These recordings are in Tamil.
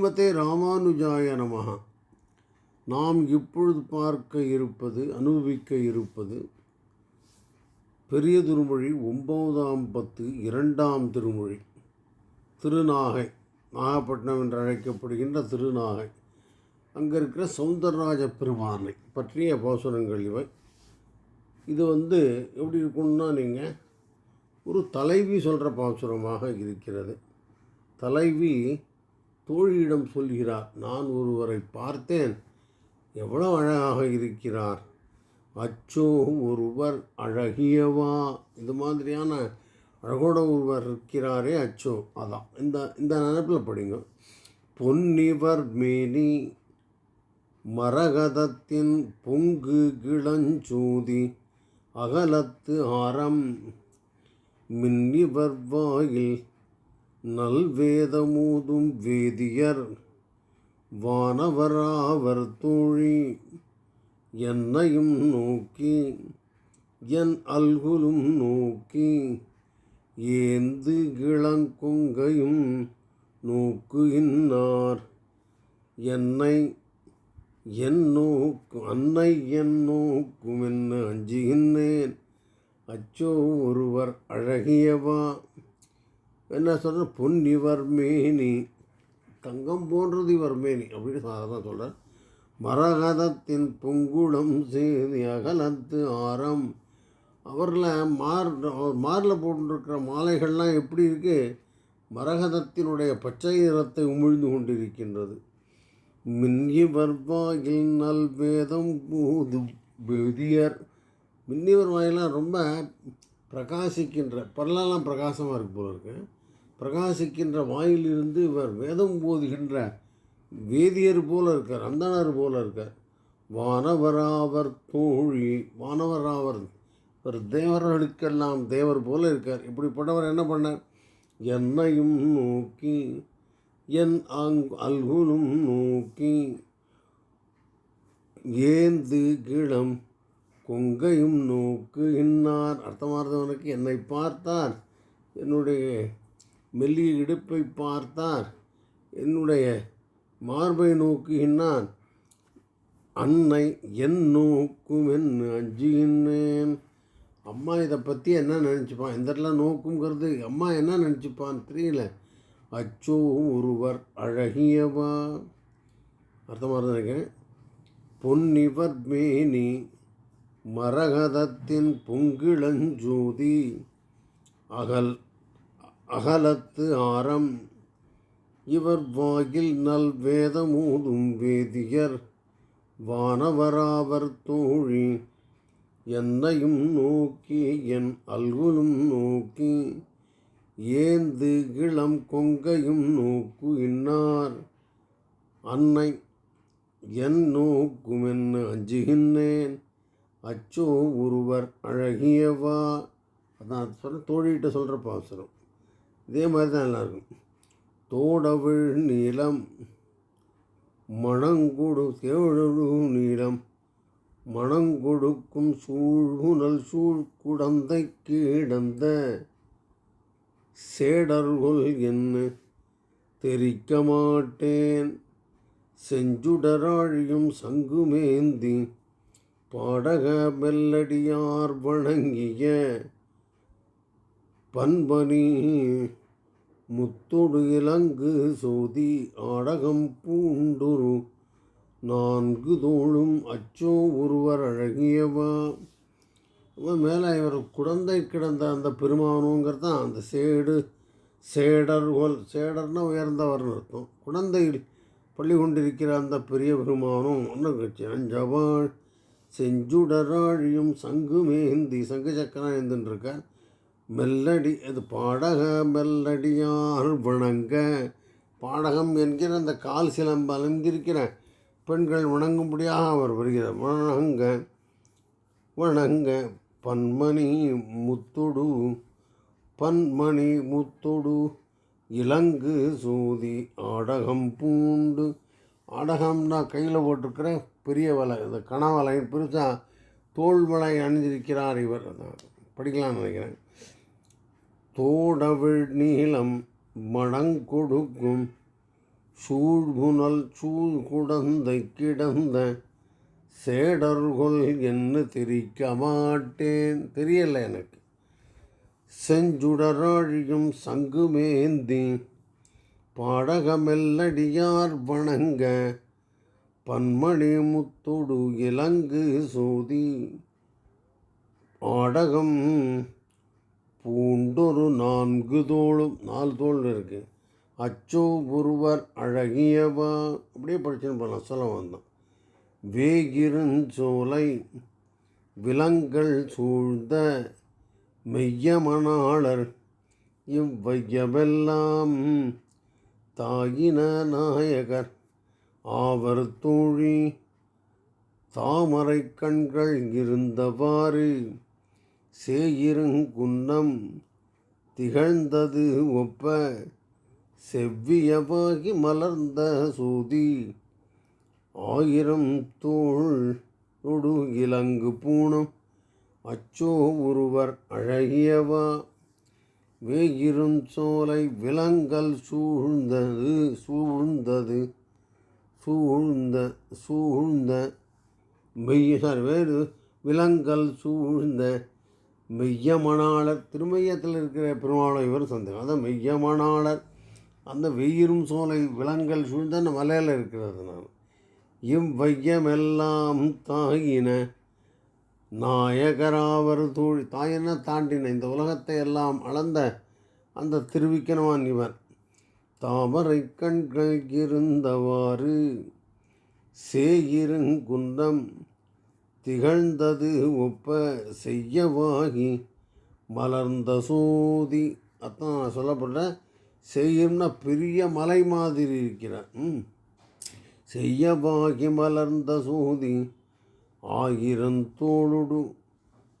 ஸ்ரீமதே ராமானுஜாய நமகா நாம் இப்பொழுது பார்க்க இருப்பது அனுபவிக்க இருப்பது பெரிய திருமொழி ஒன்பதாம் பத்து இரண்டாம் திருமொழி. திருநாகை நாகப்பட்டினம் என்று அழைக்கப்படுகின்ற திருநாகை. அங்கே இருக்கிற சௌந்தரராஜ பெருமானை பற்றிய பாசுரங்கள் இவை. இது வந்து எப்படி இருக்கும்னா நீங்கள் ஒரு தலைவி சொல்கிற பாசுரமாக இருக்கிறது. தலைவி தோழியிடம் சொல்கிறார் நான் ஒருவரை பார்த்தேன். எவ்வளோ அழகாக இருக்கிறார். அச்சோ ஒருவர் அழகியவா? இது மாதிரியான அழகோட ஒருவர் இருக்கிறாரே அச்சோ. அதான். இந்த இந்த நினைப்பில் படிங்க. பொன்னிவர் மேனி மரகதத்தின் பொங்கு கிளஞ்சூதி அகலத்து ஆரம் மின்னிவர் வாயில் நல்வேதமூதும் வேதியர் வானவராவர் தோழி என்னையும் நோக்கி என் அல்குலும் நோக்கி ஏந்து கிளங்கொங்கையும் நோக்குகின்றார். என்னை என் நோக்கு அன்னை என் நோக்கும் என்ன அஞ்சுகின்றேன். அச்சோ ஒருவர் அழகியவா? என்ன சொல்கிற பொன் இவர் மேனி தங்கம் போன்றது இவர் மேனி அப்படின்னு சாதாரண சொல்கிறார் மரகதத்தின் பொங்குளம் செய்தி அகலத்து ஆரம். அவரில் மார் மாரில் போட்டுருக்கிற மாலைகள்லாம் எப்படி இருக்குது மரகதத்தினுடைய பச்சை நிறத்தை உமிழ்ந்து கொண்டிருக்கின்றது. மின்னிவர் வாயில் நல் வேதம் பூது வேதியர். மின்னிவர் வாயிலாம் ரொம்ப பிரகாசிக்கின்ற பல்லெல்லாம் பிரகாசமாக இருக்கு போல இருக்கு. பிரகாசிக்கின்ற வாயிலிருந்து இவர் வேதம் போதுகின்ற வேதியர் போல இருக்கார் அந்தனர் போல இருக்கார். வானவராவர் தோழி வானவராவர் இவர் தேவர்களுக்கெல்லாம் தேவர் போல இருக்கார். இப்படிப்பட்டவர் என்ன பண்ணார்? என்னையும் நோக்கி என் அங் அல்குலும் நோக்கி ஏந்து கிளம் கொங்கையும் நோக்கு இன்னார் அர்த்தமார்ந்தவனுக்கு என்னை பார்த்தார் என்னுடைய மெல்லிய இடுப்பை பார்த்தார். என்னுடைய மார்பை நோக்குகின்றான் அன்னை என் நோக்கும் என்று அஞ்சுகின்றேன் அம்மா இதை பற்றி என்ன நினச்சிப்பான்? இந்த இடத்துல நோக்குங்கிறது அம்மா என்ன நினச்சிப்பான்னு தெரியல. அச்சோ ஒருவர் அழகியவா? அர்த்தமாக இருந்திருக்கேன் பொன்னிவர் மேனி மரகதத்தின் பொங்கிளஞ்சூதி அகல் அகலத்து ஆரம். இவர் வாயில் நல் வேதமூடும் வேதியர். வானவராவர் தோழி என்னையும் நோக்கி என் அல்குலும் நோக்கி ஏந்து கிளம் கொங்கையும் நோக்கு இன்னார். அன்னை என் நோக்குமென்னு அஞ்சுகின்றேன். அச்சோ ஒருவர் அழகியவா? அதான் சொல்ல தோழிகிட்ட சொல்கிற பாசுரம். இதே மாதிரி தான் எல்லாருக்கும். தோடவிழ் நீளம் மணங்கொடு தேழு நீளம் மணங்கொடுக்கும் சூழ்குணல் சூழ் குடந்தை கீடந்த சேடர்கொல் என்ன? தெரிக்க மாட்டேன். செஞ்சுடராழியும் சங்குமேந்தி பாடக மெல்லடியார் வணங்கிய பண்பனி முத்தொடு இலங்கு சோதி ஆடகம் பூண்டுரு நான்கு தோளும் அச்சோ ஒருவர் அழகியவா. அவன் மேலே இவர் குழந்தை கிடந்த அந்த பெருமானுங்கிறது தான் அந்த சேடு சேடர் ஒல் சேடர்னா உயர்ந்தவர்னு அர்த்தம். குழந்தையில் பள்ளி கொண்டிருக்கிற அந்த பெரிய பெருமானும் ஒன்று கட்சி அஞ்சவாள் செஞ்சுடராழியும் சங்கு சக்கரம் இருக்கார் மெல்லடி இது பாடக மெல்லடியார் வணங்க. பாடகம் என்கிற அந்த கால் சிலம்பு அலைந்திருக்கிற பெண்கள் வணங்கும்படியாக அவர் வருகிறார். வணங்க வணங்க பன்மணி முத்தொடு பன்மணி முத்தொடு இலங்கு சூதி ஆடகம் பூண்டு. ஆடகம்னா கையில் போட்டிருக்கிற பெரிய வலை இந்த கனவலை பெருசாக தோல் வலை அணிஞ்சிருக்கிறார் இவர். தான் படிக்கலாம்னு நினைக்கிறேன். தோடவிழ் நீளம் மணங்கொடுக்கும். சூழ்புனல் சூழ் குடந்தை கிடந்த சேடர்கொல் என்ன தெரிக்க மாட்டேன். தெரியலை எனக்கு. செஞ்சுடராழியும் சங்குமேந்தி பாடகமெல்லடியார் வணங்க பன்மணி முத்தொடு இலங்கு சோதி. பாடகம் பூண்டொரு நான்கு தோளும் நாலு தோல் இருக்குது அச்சோ ஒருவர் அழகியவா? அப்படியே படிச்சுன்னு போகலாம் சொல்ல வந்தான் வேகிருஞ்சோலை விலங்கள் சூழ்ந்த மெய்யமனாளர் இவ்வையவெல்லாம் தாயின நாயகர். ஆவர் தோழி தாமரை கண்கள் இருந்தவாறு சேயிருங்குன்னம் திகழ்ந்தது ஒப்ப செவ்வியவாகி மலர்ந்த சூதி. ஆயிரம் தோள் தொடு இலங்கு பூணம் அச்சோ ஒருவர் அழகியவா. வேயிரும் சோலை விலங்கல் சூழ்ந்தது சூழ்ந்தது சூழ்ந்த சூழ்ந்த மெய் சாரி வேறு விலங்கல் சூழ்ந்த மெய்யமணாளர் திருமையத்தில் இருக்கிற பெருமாளை இவர் சந்தேகம் அதான் மெய்யமணாளர் அந்த வெயிரும் சோலை விலங்கல் சூழ்ந்த அந்த மலையில் இருக்கிறது நான். இவ்வையமெல்லாம் தாயின நாயகராவர் தோழி தாயின தாண்டின இந்த உலகத்தை எல்லாம் அளந்த அந்த திருவிக்கணவான் இவர். தாமரை கண்கள் இருந்தவாறு சேயிருங்குன்றம் திகழ்ந்தது ஒப்ப செய்யவாகி மலர்ந்த சோதி. அதான் சொல்லப்படுற செய்யும்னா பெரிய மலை மாதிரி இருக்கிறார் ம். செய்யவாகி மலர்ந்த சோதி ஆயிரம் தோளுடு.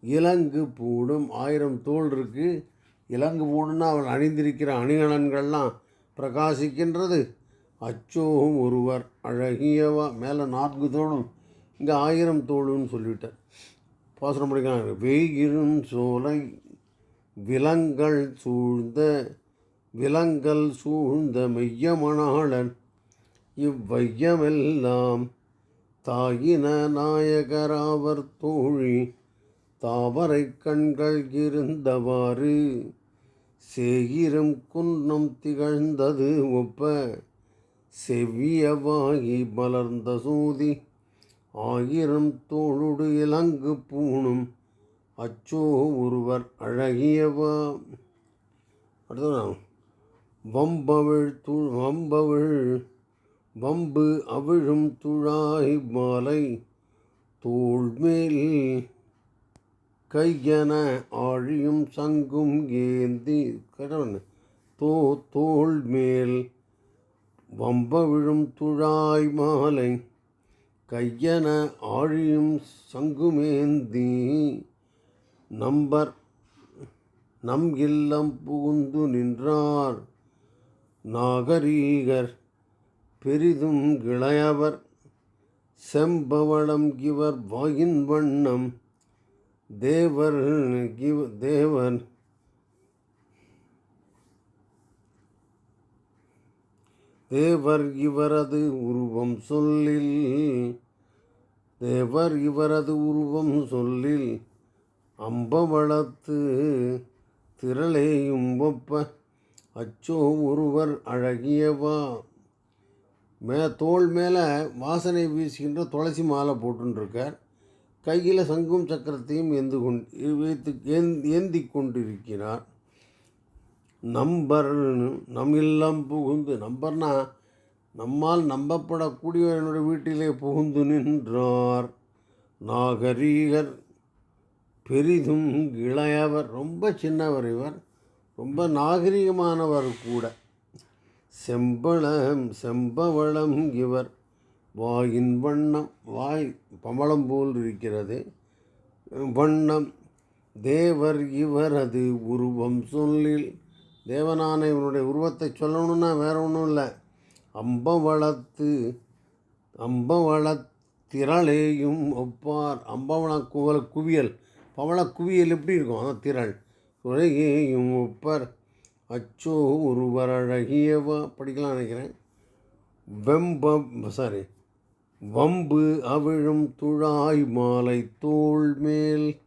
இலங்கு பூடும் ஆயிரம் தோல் இருக்கு. இலங்கு பூடுன்னா அவள் அணிந்திருக்கிற அணிகலன்கள்லாம் பிரகாசிக்கின்றது. அச்சோ ஒருவர் அழகியவா மேலே நான்கு தோளும். இங்கே ஆயிரம் தோளுன்னு சொல்லிட்டார் பாசனம் படிக்கிறாங்க. வெயிரும் சோலை விலங்கள் சூழ்ந்த விலங்கல் சூழ்ந்த மெய்யமணாளன் இவ்வையமெல்லாம் தாயின நாயகராவர் தோழி தாவரை கண்கள் இருந்தவாறு சேயிரம் குன்னம் திகழ்ந்தது ஒப்ப செவ்வியவாகி மலர்ந்த சூதி ஆயிரம் தோளுடு இலங்கு பூணும். அச்சோ ஒருவர் அழகியவா? அடுத்தது வம்பவிழ் துள் வம்பவிழ் வம்பு அவிழும் துழாய் மாலை தோள்மேல் கையன ஆழியும் சங்கும் ஏந்தி கடவன் தோ தோள் மேல் வம்ப விழும் துழாய் மாலை கையன ஆழியும் சங்குமேந்தி நம்பர் நம் இல்லம் புகுந்து நின்றார் நாகரீகர் பெரிதும் கிளையவர் செம்பவளம் கிவர் வாயின் வண்ணம் தேவர் கிவ தேவன் தேவர் இவரது உருவம் சொல்லில் தேவர் இவரது உருவம் சொல்லில் அம்பவளத்து திரளேயும் ஒப்ப அச்சோ ஒருவர் அழகியவா மே தோல் மேலே வாசனை வீசுகின்ற துளசி மாலை போட்டுருக்கார் கையில் சங்கும் சக்கரத்தையும் எந்து கொண்டு வைத்து ஏந்தி கொண்டிருக்கிறார். நம்பர் நம் இல்லம் புகுந்து நம்பர்னா நம்மால் நம்பப்படக்கூடிய என்னுடைய வீட்டிலே புகுந்து நின்றார். நாகரீகர் பெரிதும் இளையவர் ரொம்ப சின்னவர் இவர் ரொம்ப நாகரிகமானவர் கூட. செம்பளம் செம்பவளம் இவர் வாயின் வண்ணம் வாய் பமளம் போல் இருக்கிறது. வண்ணம் தேவர் இவரது உருவம் சொல்லில். தேவனான இவனுடைய உருவத்தை சொல்லணும்னா வேற ஒன்றும் இல்லை. அம்பவளத்து அம்பவளத்திரளேயும் ஒப்பார். அம்பவள குவல குவியல். பவள குவியல் எப்படி இருக்கும்? அதான் திரள். உலகேயும் ஒப்பர். அச்சோ ஒருவர் அழகியவா? படிக்கலாம் நினைக்கிறேன். வெம்ப சாரி வம்பு அவிழும் துழாய் மாலை தோல் மேல்.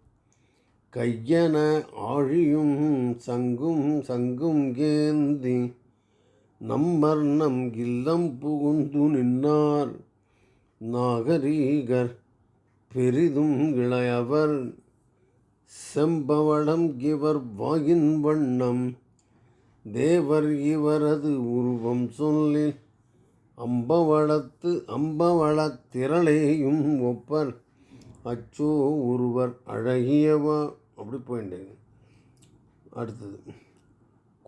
கையன ஆழியும் சங்கும் சங்கும் கேந்தி நம்மர் நம் இல்லம் புகுந்து நின்னார். நாகரீகர் பெரிதும் இளையவர். செம்பவளம் இவர் வாயின் வண்ணம். தேவர் இவரது உருவம் சொல்லில் அம்பவளத்து அம்பவளத் திரளேயும் ஒப்பர். அச்சோ ஒருவர் அழகியவா? அப்படி போயிட்டேங்க அடுத்தது.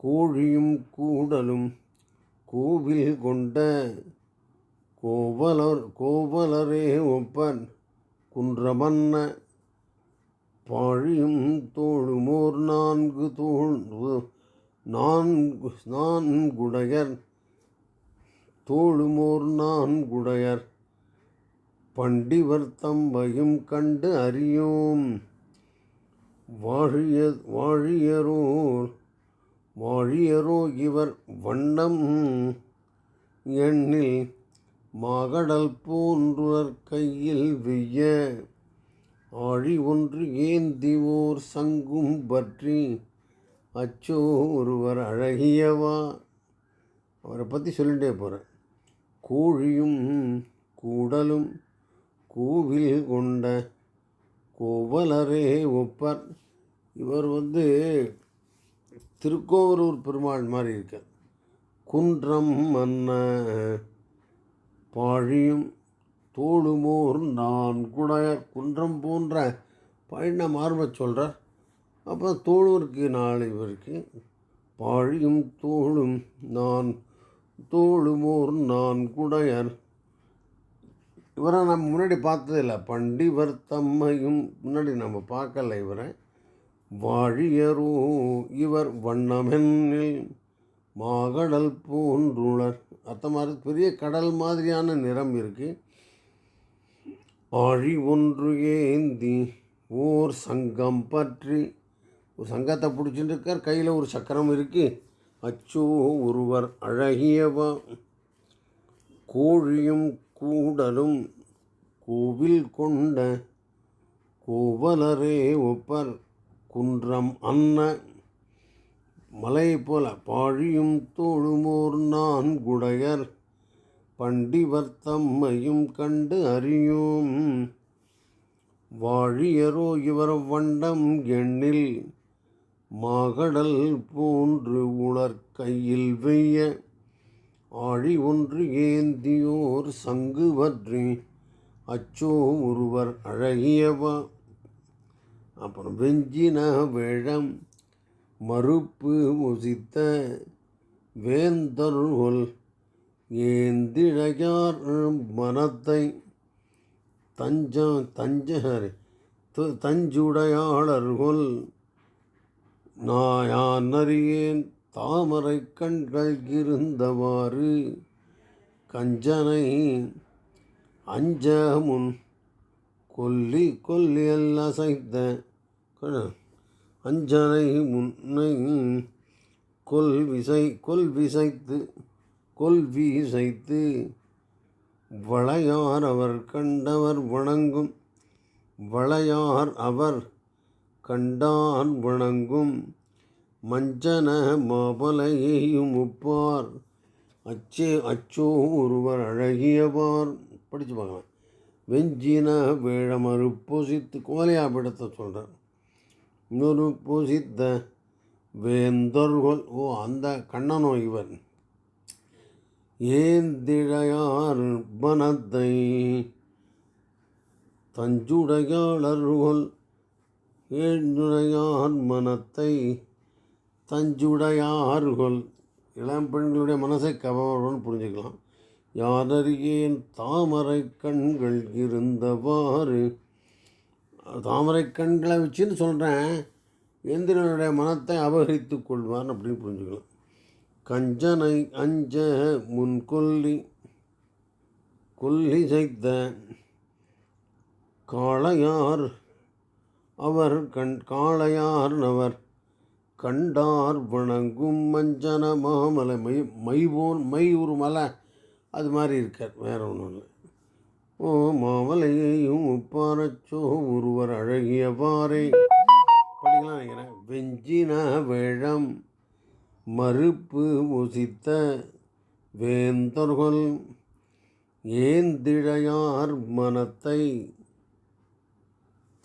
கோழியும் கூடலும் கோவில் கொண்ட கோவலர் கோவலரே ஒப்பன். குன்றமன்ன பாழியும் தோழுமோர் நான்கு தோல் நான்கு நான்குடையர். தோழுமோர் நான்குடையர். பண்டிவர் தம்பையும் கண்டு அறியோம். வாழிய வாழியரோர் வாழியரோ இவர் வண்ணம் எண்ணில் மாகடல் போன்றுவர் கையில் வெய்ய ஆழி ஒன்று ஏந்தி ஓர் சங்கும் பற்றி அச்சோ ஒருவர் அழகியவா? அவரை பற்றி சொல்லிட்டே போகிறேன் கோழியும் கூடலும் கோவில் கொண்ட கோவலரே ஒப்பர். இவர் வந்து திருக்கோவலூர் பெருமாள் மாதிரி இருக்கார் குன்றம் மன்ன பாழியும் தோளுமோர் நான் குடையர் குன்றம் போன்ற பயண மார்ப சொல்கிறார் அப்போ தோளூருக்கு நாலு இவருக்கு பாழியும் தோளும் நான் தோளுமோர் நான் குடையர் இவரை நம்ம முன்னாடி பார்த்ததில்ல பண்டிவர் தம்மையும் முன்னாடி நம்ம பார்க்கல இவரை. வாழியரோ இவர் வண்ணமென்னில் மாகடல் போன்றுளர். அர்த்தமாக பெரிய கடல் மாதிரியான நிறம் இருக்குது ஆழி ஒன்று ஏந்தி ஓர் சங்கம் பற்றி. ஒரு சங்கத்தை பிடிச்சிட்டு இருக்கார் கையில் ஒரு சக்கரம் இருக்கு. அச்சோ ஒருவர் அழகியவா? கோழியும் கூடலும் கோவில் கொண்ட கோவலரே ஒப்பர். குன்றம் அன்ன மலை போல பாழியும் தோழுமோர் நான் குடையர் பண்டிவர் தம்மையும் கண்டு அறியும். வாழியரோ இவர் வண்டம் எண்ணில் மாகடல் போன்று உலர் கையில் வெய்ய ஆழி ஒன்று ஏந்தியோர் சங்கு பற்றி அச்சோ ஒருவர் அழகியவா அப்புறம் வெஞ்சின வேழம் மறுப்பு முசித்த வேந்தருள் ஏந்திழையார் மனத்தை? தஞ்சா தஞ்ச தஞ்சுடையாளர்கள் நாயான் அறியேன் தாமரை கண்கள் இருந்தவாறு கஞ்சனை அஞ்ச முன் கொல்லி கொல்லியல் அசைத்த அஞ்சனை முன்னை கொல் விசை கொல் விசைத்து கொல் வீசைத்து வளையார் அவர் கண்டவர் வணங்கும் வளையார் அவர் கண்டார் வணங்கும் மஞ்சன மாபலையையும் உப்பார் அச்சே அச்சோ ஒருவர் அழகியவார். படித்து பார்க்கலாம். வெஞ்சின வேழமறு கோலையா பிடித்த சொல்கிறார் இன்னொரு பூசித்த வேந்தொர்கொல் ஓ அந்த கண்ணனோ இவன். ஏந்திழையார் மனத்தை தஞ்சுடையாளர்கொல் ஏழுடையார் மனத்தை தஞ்சுடையார்கள் இளம் பெண்களுடைய மனசை கவர்வன் புரிஞ்சுக்கலாம். யாரறியேன் தாமரை கண்கள் இருந்தவாறு? தாமரை கண்களை வச்சுன்னு சொல்கிறேன் எந்திரனுடைய மனத்தை அபகரித்து கொள்வான் அப்படின்னு புரிஞ்சுக்கலாம். கஞ்சனை அஞ்ச முன் கொல்லி கொல்லி செய்த காளையார் அவர் கண் காளையார் அவர் கண்டார் வணங்கும் மஞ்சன மாமலை மை மைவோன் மை ஒரு மலை அது மாதிரி இருக்கார் வேற ஒன்றும் இல்லை. ஓ மாமலையையும் உப்பாரச்சோ ஒருவர் அழகியவாறே. படிக்கலாம் நினைக்கிறேன். வெஞ்சின வேழம் மறுப்பு உசித்த வேந்தர்கள் ஏந்திழையார் மனத்தை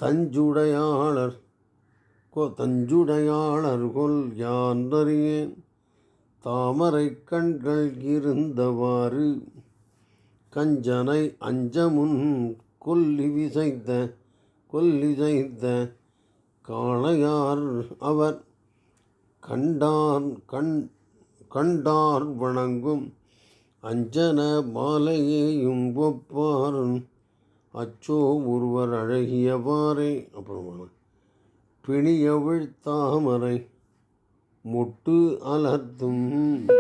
தஞ்சுடையாளர் கோ தஞ்சுடையாளர்கொல் யான்றறியேன் தாமரை கண்கள் இருந்தவாறு கஞ்சனை அஞ்சமுன் கொல்லி விசைத்த கொல்லிசைத்த காளையார் அவர் கண்டான் கண் கண்டார் வணங்கும் அஞ்சன மாலையையும் ஒப்பார். அச்சோ ஒருவர் அழகியவாறே. அப்புறமா பிணியவிழ் தாமரை முட்டு அலர்த்தும்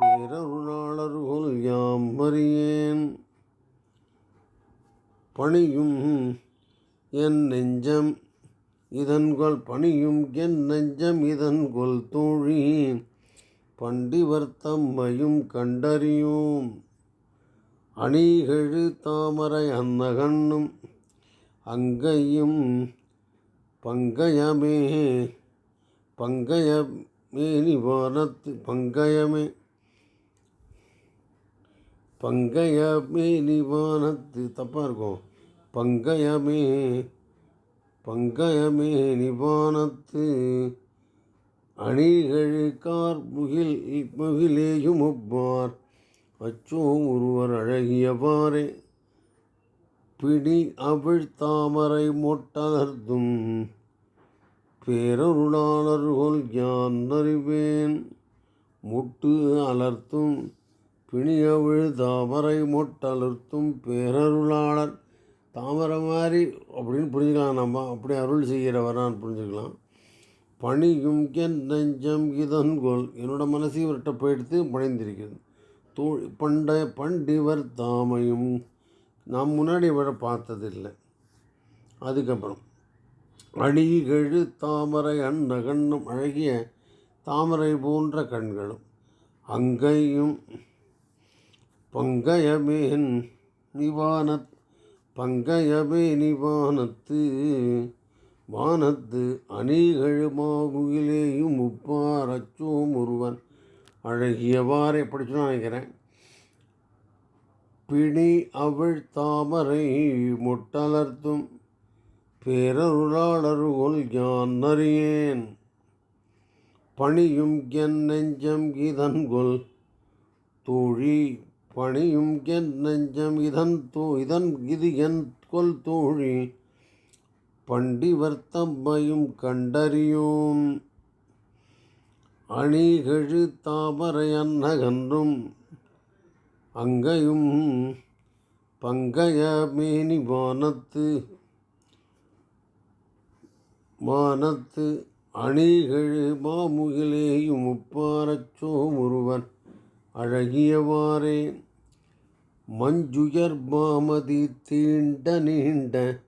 பேரருளாளர்கள் யாம் அறியேன். பணியும் என் நெஞ்சம் இதன்கொள் பணியும் என் நெஞ்சம் இதன்கொள் தோழி பண்டிவர் தம்மையும் கண்டறியோம். அணிகழு தாமரை அன்னகண்ணும் அங்கையும் பங்கயமே பங்கயமே நிவாரத்து பங்கயமே. பங்கயமே நிவானத்து தப்பாக இருக்கும். பங்கயமே பங்கயமே நிவானத்து அணிகழுக்கார் முகில் முகிலேயும் ஒப்பார் அச்சோ ஒருவர் அழகியவாறே பிடி அவிழ் தாமரை மொட்டலர்த்தும் பேரருளாளர்கள் யான் அறிவேன். முட்டு அலர்த்தும் பிணியவிழ் தாமரை மொட்டலர்த்தும் பேரருளாளர். தாமரை மாதிரி அப்படின்னு புரிஞ்சுக்கலாம் நம்ம. அப்படி அருள் செய்கிறவரான்னு புரிஞ்சுக்கலாம். பணியும் என் நெஞ்சம் இதன்கொள் என்னோட மனசு இவர்கிட்ட போயிடுத்து பணிந்திருக்கிறது. தோ பண்ட பண்டிவர் தாமையும் நாம் முன்னாடி இவரை பார்த்ததில்லை. அதுக்கப்புறம் அடிகழு தாமரை அன்னகண்ணும் அழகிய தாமரை போன்ற கண்களும் அங்கையும் பங்கயமேன் நிவானத் பங்கயமே நிவானத்து வானத்து அணிகழு மாகுயிலேயும் உப்பார் அச்சோம் ஒருவன் அழகியவாறு படிச்சுன்னு நினைக்கிறேன். பிணி அவள் தாமரை முட்டலர்த்தும் பேரருளாளர்கள் யான் அறியேன். பணியும் என் நெஞ்சம் இதன்கொல் தோழி பணியும் என் நெஞ்சம் இதன் தோ இதன் இது என் கொல் தோழி. பண்டிவர் தம்மையும் கண்டறியோம். அணிகழு தாமரை அன்னகன்றும். அங்கையும் பங்கய மேனி வானத்து மானத்து அணிகழு மாமுகிலேயும் உப்பாரச்சோ ஒருவன் அழகியவாறே. மஞ்சுயர் மாமதி தீண்ட நீண்ட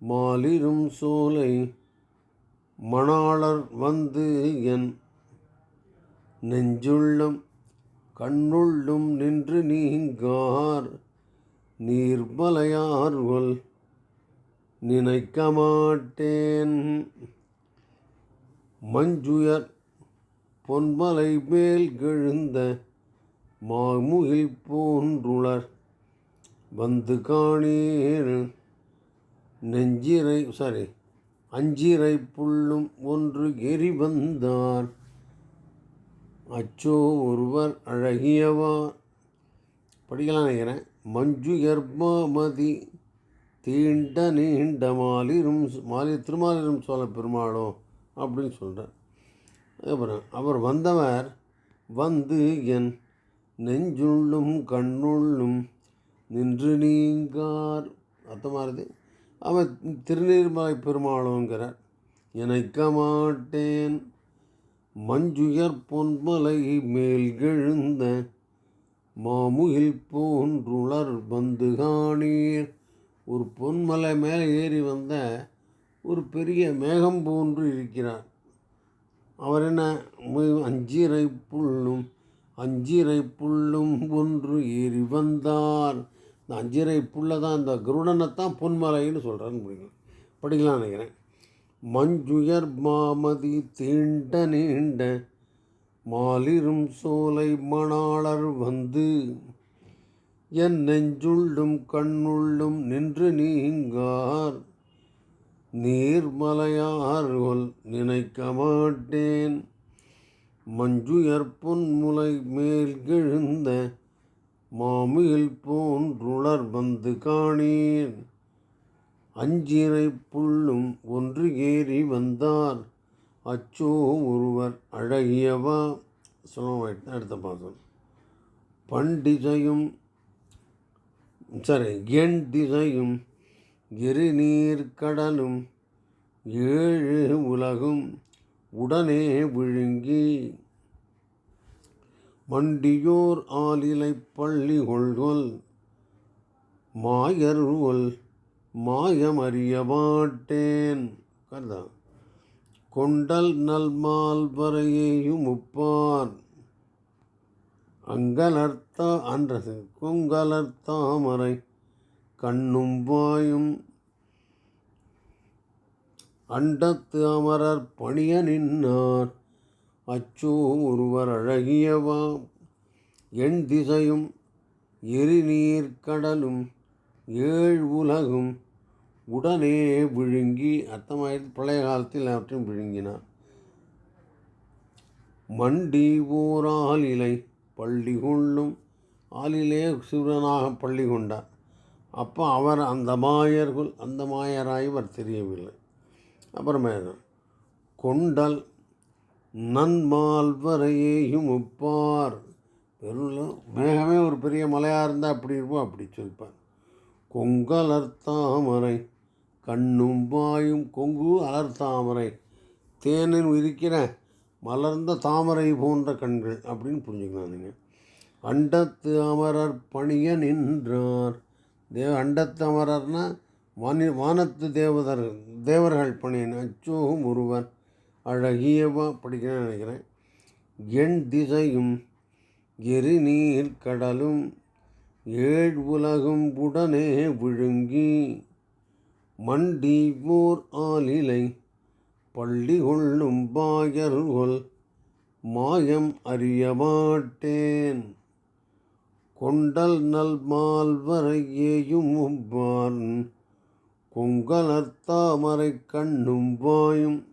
மாலிரும் சோலை மணாளர் வந்து என் நெஞ்சுள்ளம் கண்ணுள்ளும் நின்று நீங்கார் நீர்மலையார்கொல் நினைக்க மாட்டேன் மஞ்சுயர் பொன்மலை மேல் கெழுந்த மாமுகில் போன்றுளர் வந்து காணீர். நெஞ்சிரை சாரி அஞ்சிரை புல்லும் ஒன்று எரி வந்தார். அச்சோ ஒருவர் அழகியவா படிக்கலாம் நினைக்கிறேன். மஞ்சு எர்மாமதி தீண்ட நீண்ட மாலிரும் மாலி திருமாலிரும் சோழ பெருமாளோ அப்படின்னு சொல்கிறார் அப்புறம் அவர் வந்தவர் வந்து என் நெஞ்சுள்ளும் கண்ணுள்ளும் நின்று நீங்கார். அர்த்தமாகுது அவன் திருநீர்மலை பெருமாளோங்கிறார். இணைக்க மாட்டேன். மஞ்சுயர் பொன்மலை மேல் எழுந்த மாமுகில் போன்றுளர் வந்து காணீர். ஒரு பொன்மலை மேலே ஏறி வந்த ஒரு பெரிய மேகம் போன்று இருக்கிறார் அவர் என்ன? அஞ்சிரை புல்லும் அஞ்சிரை புல்லும் ஒன்று ஏறி வந்தார் இந்த அஞ்சிரை புல்லை தான் இந்த கருடனைத்தான் பொன்மலைன்னு சொல்கிறான்னு முடியும் படிக்கலாம் நினைக்கிறேன். மஞ்சுயர் மாமதி தீண்ட நீண்ட மாலிரும் சோலை மணாளர் வந்து என் நெஞ்சுள்ளும் கண்ணுள்ளும் நின்று நீங்கார். நீர்மலையார்கொல் நினைக்க மாட்டேன். மஞ்சுயர் பொன்முலை மேல் கிழுந்த மாமியில் போன்றுளர் வந்து காணேன். அஞ்சிரை புல்லும் ஒன்று ஏறி வந்தார். அச்சோ ஒருவர் அழகியவா? சொல்ல அடுத்த பாசம். பண்டிதையும் சரி என் திசையும் எரிநீர் கடலும் ஏழு உலகும் உடனே விழுங்கி. மண்டியோர் ஆலிலை பள்ளி கொள்கொள் மாயர்கொல் மாயமறியமாட்டேன் கருதா? கொண்டல் நல்மால் வரையேயும் உப்பார். அங்கலர்த்தா அன்றது கொங்கலர்த்தாமரை கண்ணும் வாயும் அண்டத்து அமரர் பணிய நின்னார் அச்சோ ஒருவர் அழகியவா. எண் திசையும் எரிநீர் கடலும் ஏழ் உலகும் உடனே விழுங்கி அர்த்தமாயிட்டு பழைய காலத்தில் அவற்றையும் விழுங்கினார். மண்டி ஓரால் இலை பள்ளி கொள்ளும் ஆளிலே சிவனாக பள்ளி கொண்டார். அப்போ அவர் அந்த மாயர்கள் அந்த மாயராய் அவர் தெரியவில்லை. அப்புறமே கொண்டல் நன்மால்வரையேயும் உப்பார். பெருளும் மேகமே ஒரு பெரிய மலையாக இருந்தால் அப்படி இருப்போம் அப்படி சொல்லிப்பார். கொங்கலர்த்தாமரை கண்ணும் வாயும் கொங்கு அலர்த்தாமரை தேனின் இருக்கிறேன் மலர்ந்த தாமரை போன்ற கண்கள் அப்படின்னு புரிஞ்சுக்கலாம் நீங்கள் அண்டத்து அமரர் பணிய நின்றார். தேவ அண்டத்து அமரர்னா வானி வானத்து தேவதர் தேவர்கள் பணியன் அச்சோகும் ஒருவர் அழகியவா படிக்கிறேன்னு நினைக்கிறேன். எண் திசையும் எரிநீர் கடலும் ஏழ் உலகும் உடனே விழுங்கி மண்டி ஓர் ஆலிலை பள்ளி கொள்ளும் பாயர்கொல் மாயம் அறியமாட்டேன் கொண்டல் நல் மால்வரை உப்பான் கொங்கலர்த்தாமரை கண்ணும் வாயும்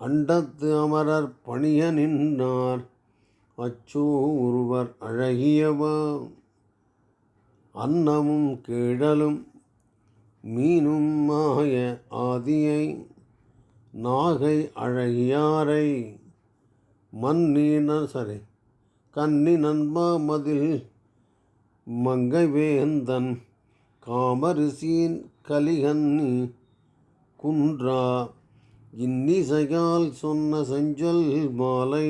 அண்டத்து அமரர் பணிய நின்றார் அச்சோ ஒருவர் அழகியவா. அன்னமும் கேடலும் மீனும் மாய ஆதியை. நாகை அழகியாரை மன்னின சரி கன்னி நண்பா மதில் மங்கை வேந்தன் காமரிசீன் கலிகன்னி குன்றா இன்னிசையால் சொன்ன செஞ்சொல் மாலை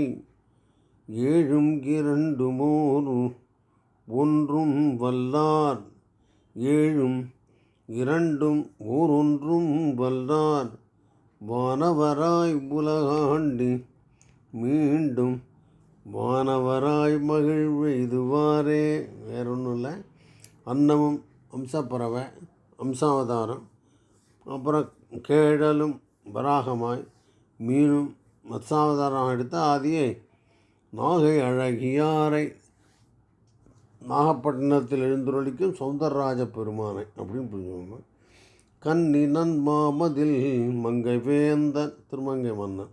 ஏழும் இரண்டுமோர் ஒன்றும் வல்லார் ஏழும் இரண்டும் ஓரொன்றும் வல்லார் வானவராய் உலகாண்டி மீண்டும் வானவராய் மகிழ்வெய்துவாரே வேற ஒன்றும் இல்லை. அன்னமும் அம்சப்பறவை அம்சாவதாரம் அப்புறம் கேழலும் வராகமாய் மீனும் மத்சாவதாரம் எடுத்த ஆதியை. நாகை அழகியாரை நாகப்பட்டினத்தில் எழுந்துருளிக்கும் சௌந்தரராஜ பெருமானை அப்படின்னு புரிஞ்சுக்கோங்க. கன்னி நன்மாமதில் மங்கை வேந்தன் திருமங்கை மன்னன்.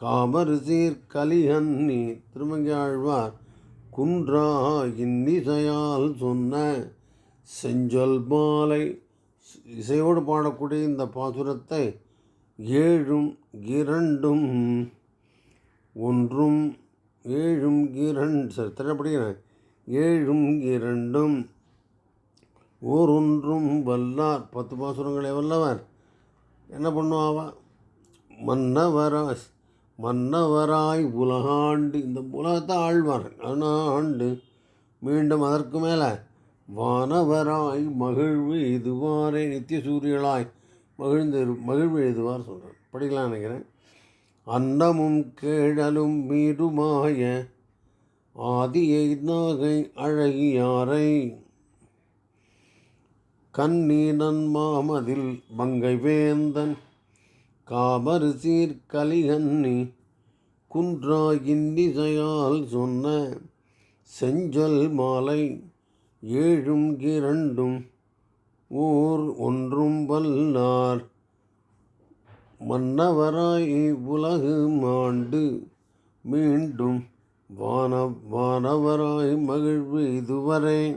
காமரிசீர் கலிஹன்னி திருமங்கை ஆழ்வார். குன்றா இன்னிசையால் சொன்ன செஞ்சொல் மாலை. இசையோடு பாடக்கூடிய இந்த பாசுரத்தை ஏழும் இரண்டும் ஒன்றும் ஏழும் இரண்டு சரி திரைப்படுகிறேன் ஏழும் இரண்டும் ஓரொன்றும் வல்லார். பத்து பாசுரங்களை வல்லவர். என்ன பண்ணுவாவா? மன்னவராய் மன்னவராய் உலகாண்டு இந்த உலகத்தை ஆழ்வார். ஆண்டு மீண்டும் அதற்கு மேலே வானவராய் மகிழ்வு இதுவாரே நித்திய சூரியலாய் மகிழ்ந்து மகிழ்வு எழுதுவார் சொல்கிறார் படிக்கலாம் நினைக்கிறேன். அன்னமும் கேழலும் மீதுமாய ஆதியை நாகை அழகியாரை. கண்ணீனன் மாமதில் மங்கை வேந்தன் காமரு சீர்கலிகன்னி கலிகன்னி சொன்ன செஞ்சொல் மாலை ஏழும் இரண்டும் ஓர் ஒன்றும் வல்லார். மன்னவராய் உலகு மாண்டு மீண்டும் வான வானவராய் மகிழ்வு இதுவரை.